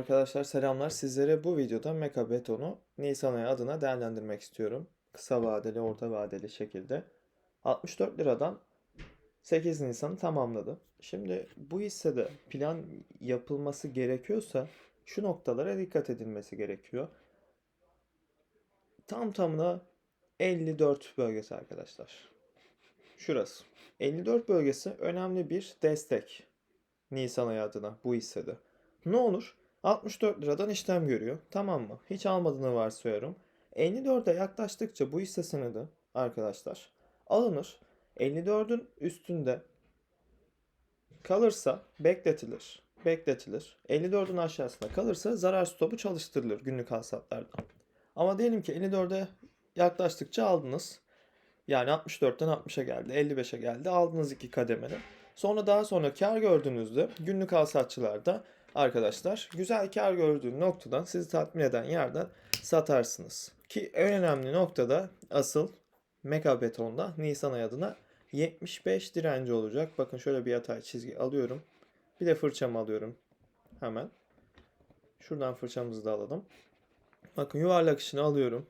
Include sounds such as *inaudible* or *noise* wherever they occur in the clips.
Arkadaşlar selamlar. Sizlere bu videoda Meka Beton'u Nisan ayı adına değerlendirmek istiyorum. Kısa vadeli, orta vadeli şekilde. 64 liradan 8 Nisan'ı tamamladı. Şimdi bu hissede plan yapılması gerekiyorsa şu noktalara dikkat edilmesi gerekiyor. Tam tamına 54 bölgesi arkadaşlar. Şurası. 54 bölgesi önemli bir destek. Nisan ayı adına bu hissede. Ne olur? 64 liradan işlem görüyor. Tamam mı? Hiç almadığını varsayıyorum. 54'e yaklaştıkça bu hisse senedi arkadaşlar alınır. 54'ün üstünde kalırsa bekletilir. Bekletilir. 54'ün aşağısında kalırsa zarar stopu çalıştırılır günlük hasatlarda. Ama diyelim ki 54'e yaklaştıkça aldınız. Yani 64'ten 60'a geldi, 55'e geldi. Aldınız iki kademeli. Sonra daha sonra kar gördüğünüzde günlük alsatçılarda arkadaşlar güzel kar gördüğün noktadan sizi tatmin eden yerden satarsınız. Ki en önemli noktada asıl Mega Beton'da Nisan ayı adına 75 direnci olacak. Bakın şöyle bir yatay çizgi alıyorum. Bir de fırçamı alıyorum. Hemen. Şuradan fırçamızı da alalım. Bakın yuvarlak işini alıyorum.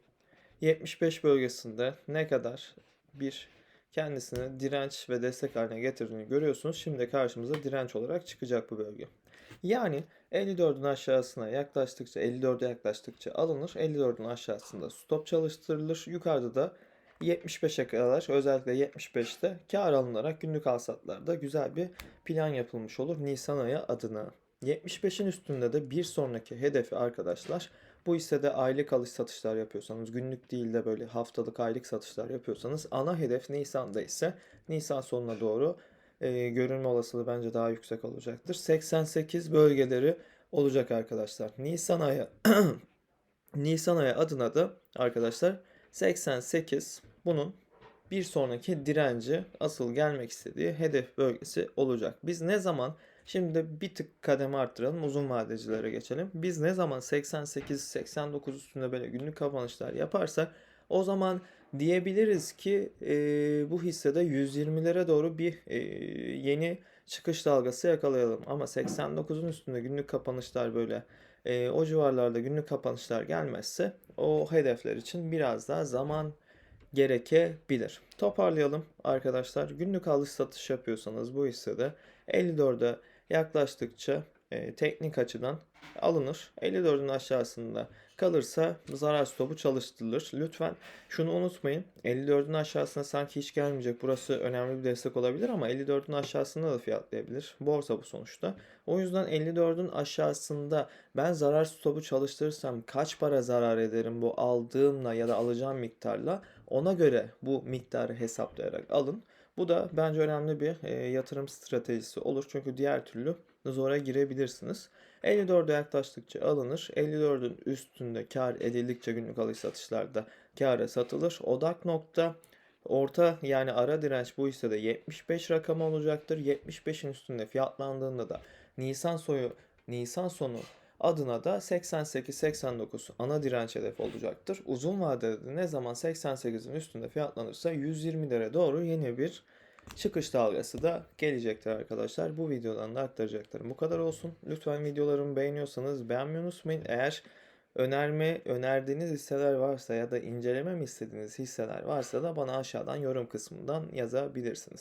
75 bölgesinde ne kadar bir kendisini direnç ve destek haline getirdiğini görüyorsunuz. Şimdi karşımıza direnç olarak çıkacak bu bölge. Yani 54'ün aşağısına yaklaştıkça 54'e yaklaştıkça alınır. 54'ün aşağısında stop çalıştırılır. Yukarıda da 75'e kadar özellikle 75'te kar alınarak günlük alsatlarda güzel bir plan yapılmış olur Nisan ayı adına. 75'in üstünde de bir sonraki hedefi arkadaşlar bu hissede aylık alış satışlar yapıyorsanız günlük değil de böyle haftalık aylık satışlar yapıyorsanız ana hedef Nisan'da ise Nisan sonuna doğru e, görünme olasılığı bence daha yüksek olacaktır. 88 bölgeleri olacak arkadaşlar. Nisan ayı *clears throat* Nisan ayı adına da arkadaşlar 88 bunun bir sonraki direnci asıl gelmek istediği hedef bölgesi olacak. Biz ne zaman şimdi bir tık kademe arttıralım uzun vadecilere geçelim. Biz ne zaman 88-89 üstünde böyle günlük kapanışlar yaparsak o zaman diyebiliriz ki e, bu hissede 120'lere doğru bir e, yeni çıkış dalgası yakalayalım. Ama 89'un üstünde günlük kapanışlar böyle e, o civarlarda günlük kapanışlar gelmezse o hedefler için biraz daha zaman gerekebilir. Toparlayalım arkadaşlar. Günlük alış satış yapıyorsanız bu hissede 54'e yaklaştıkça e, teknik açıdan alınır. 54'ün aşağısında kalırsa zarar stopu çalıştırılır. Lütfen şunu unutmayın. 54'ün aşağısına sanki hiç gelmeyecek. Burası önemli bir destek olabilir ama 54'ün aşağısında da fiyatlayabilir. Borsa bu sonuçta. O yüzden 54'ün aşağısında ben zarar stopu çalıştırırsam kaç para zarar ederim bu aldığımla ya da alacağım miktarla ona göre bu miktarı hesaplayarak alın. Bu da bence önemli bir e, yatırım stratejisi olur. Çünkü diğer türlü zora girebilirsiniz. 54'e yaklaştıkça alınır. 54'ün üstünde kar edildikçe günlük alış satışlarda kâra satılır. Odak nokta orta yani ara direnç bu hissede 75 rakamı olacaktır. 75'in üstünde fiyatlandığında da Nisan soyu Nisan sonu adına da 88-89 ana direnç hedef olacaktır. Uzun vadede de ne zaman 88'in üstünde fiyatlanırsa 120'lere doğru yeni bir çıkış dalgası da gelecektir arkadaşlar. Bu videodan da aktaracaklarım bu kadar olsun. Lütfen videolarımı beğeniyorsanız beğenmeyi unutmayın. Eğer önerme, önerdiğiniz hisseler varsa ya da inceleme mi istediğiniz hisseler varsa da bana aşağıdan yorum kısmından yazabilirsiniz.